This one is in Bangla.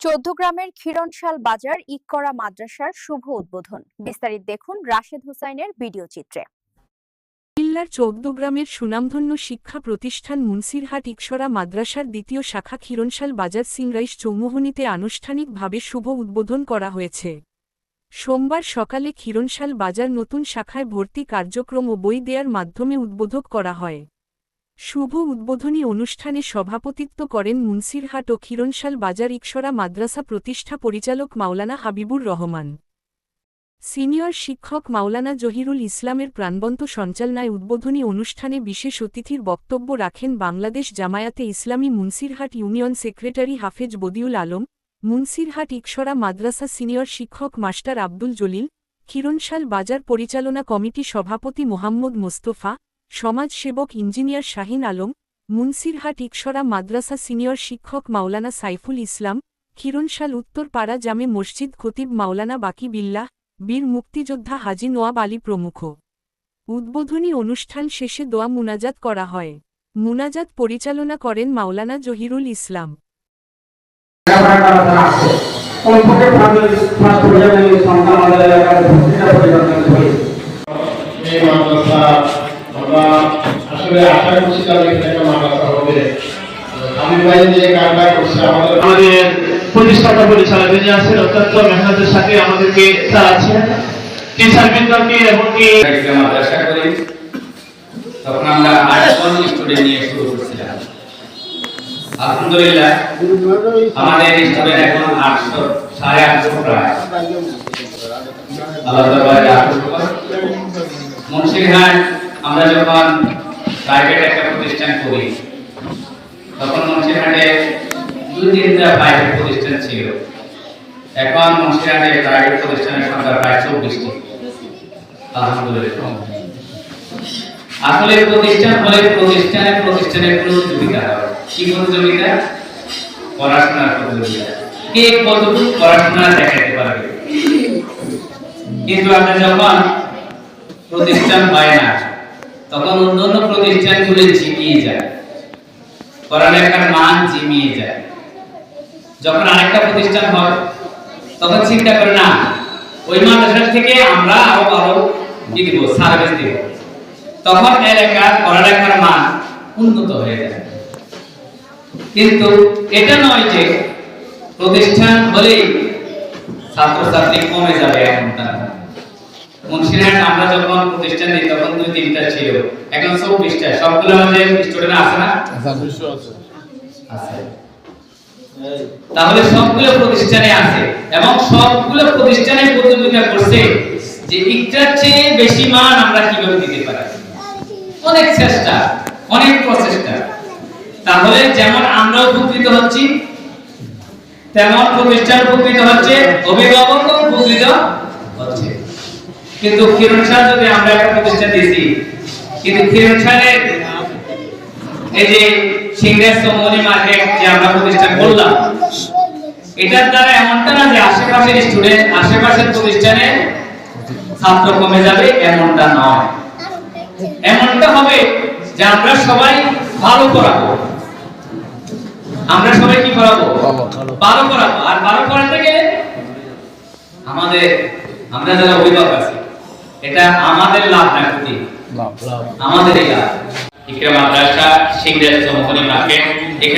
চৌদ্দগ্রামের ক্ষীরনশাল বাজার ইককরা মাদ্রাসার শুভ উদ্বোধন। বিস্তারিত দেখুন রাশেদ হুসাইনের ভিডিও চিত্রে। কুমিল্লার চৌদ্দগ্রামের সুনামধন্য শিক্ষা প্রতিষ্ঠান মুন্সিরহাট ইকসরা মাদ্রাসার দ্বিতীয় শাখা ক্ষীরনশাল বাজার সিংরাইশ চৌমুহনীতে আনুষ্ঠানিকভাবে শুভ উদ্বোধন করা হয়েছে। সোমবার সকালে ক্ষীরনশাল বাজার নতুন শাখায় ভর্তি কার্যক্রম ও বই দেয়ার মাধ্যমে উদ্বোধক করা হয়। শুভ উদ্বোধনী অনুষ্ঠানে সভাপতিত্ব করেন মুন্সিরহাট ও ক্ষীরনশাল বাজার ইকসরা মাদ্রাসা প্রতিষ্ঠা পরিচালক মাওলানা হাবিবুর রহমান। সিনিয়র শিক্ষক মাওলানা জহিরুল ইসলামের প্রাণবন্ত সঞ্চালনায় উদ্বোধনী অনুষ্ঠানে বিশেষ অতিথির বক্তব্য রাখেন বাংলাদেশ জামায়াতে ইসলামী মুন্সিরহাট ইউনিয়ন সেক্রেটারি হাফেজ বদিউল আলম, মুন্সিরহাট ইকসরা মাদ্রাসা সিনিয়র শিক্ষক মাস্টার আব্দুল জলিল, ক্ষীরনশাল বাজার পরিচালনা কমিটি সভাপতি মোহাম্মদ মোস্তফা সমাজসেবক ইঞ্জিনিয়ার শাহিন আলম, মুন্সিরহাট ইকসরা মাদ্রাসা সিনিয়র শিক্ষক মাওলানা সাইফুল ইসলাম ক্ষীরনশাল উত্তরপাড়া জামে মসজিদ খতিব মাওলানা বাকি বিল্লাহ, বীর মুক্তিযোদ্ধা হাজি নোয়াব আলী প্রমুখ। উদ্বোধনী অনুষ্ঠান শেষে দোয়া মুনাজাত করা হয়। মুনাজাত পরিচালনা করেন মাওলানা জহিরুল ইসলাম। মাদ্রাসা আমরা আসলে আশা করছি যে এখানে একটা মাদ্রাসা হবে। আমি ভাই যে কাজটা করছে আমাদের আমাদের প্রতিষ্ঠাতা পরিচালক যিনি আছেন অত্যন্ত মেহনতের সাথে আমাদেরকে চালাচ্ছেন। টিচার বৃন্দকে এবং একটা মাদ্রাসা করি তখন আমরা আটজন স্টুডেন্ট নিয়ে শুরু করছিলাম। আলহামদুলিল্লাহ আমাদের স্টুডেন্ট এখন আটশো সাড়ে আটশো প্রায়। আল্লাহ মুন্সিরহাট আমরা যখন প্রাইভেট একটা প্রতিষ্ঠান করি, তখন মুন্সিরহাটে দুই তিনটা প্রাইভেট প্রতিষ্ঠান ছিল। এখন মুন্সিরহাটে প্রাইভেট প্রতিষ্ঠানের সংখ্যা প্রায় চব্বিশটি। আলহামদুলিল্লাহ। আসলে প্রতিষ্ঠান হলে প্রতিষ্ঠানে প্রতিষ্ঠানের প্রতিযোগিতা কি প্রতিযোগিতা পড়াশোনার প্রতিযোগিতা। কে কতটুকু পড়াশোনা দেখাতে পারবে? কিন্তু আমরা যখন প্রতিষ্ঠান হয় না তখন অন্যান্য প্রতিষ্ঠানগুলো জিমিয়ে যায়। পড়ালেখার মান জিমিয়ে যায়। যখন আরেকটা প্রতিষ্ঠান হয়, তখন চিন্তা করে, না, ওই মাদ্রাসা থেকে আমরা আরও আরও কি দিব? সার্ভিস দিব। তখন এলাকার পড়ালেখার মান উন্নত হয়ে যায়। কিন্তু এটা নয় যে প্রতিষ্ঠান হলেই ছাত্রছাত্রী কমে যাবে এমনটা। মুন্সিরহাট আমরা যখন প্রতিষ্ঠান দিই তখন দুই তিনটা ছিল। এখন চব্বিশটা সবগুলো আমাদের স্টুডেন্ট আছে না? আছে। তাহলে সবগুলো প্রতিষ্ঠানে আছে। এবং সবগুলো প্রতিষ্ঠানে প্রতিযোগিতা করছে যে একটার চেয়ে বেশি মান আমরা কীভাবে দিতে পারি। অনেক চেষ্টা অনেক প্রচেষ্টা। তাহলে যেমন আমরা উপকৃত হচ্ছি তেমন প্রতিষ্ঠান উপকৃত হচ্ছে অভিভাবক উপকৃত কিন্তু কিরণ যদি আমরা একটা প্রতিষ্ঠান দিয়েছি কিন্তু কিরণ এই যে সিংহের সমনি মার্কেট যে আমরা প্রতিষ্ঠান করলাম এটার দ্বারা এমনটা না যে আশেপাশের স্টুডেন্ট আশেপাশের প্রতিষ্ঠানের ছাত্র কমে যাবে এমনটা নয়। এমনটা হবে যে আমরা সবাই ভালো করাবো আমরা সবাই কি করাবো ভালো করাবো আর ভালো করাতে গেলে আমাদের আমরা যারা অভিভাবক আছি এটা আমাদের লাভ না ক্ষতি। আমাদেরই লাভ। ইকরা মাদ্রাসা সিংহের সমনি মার্কেট এখানে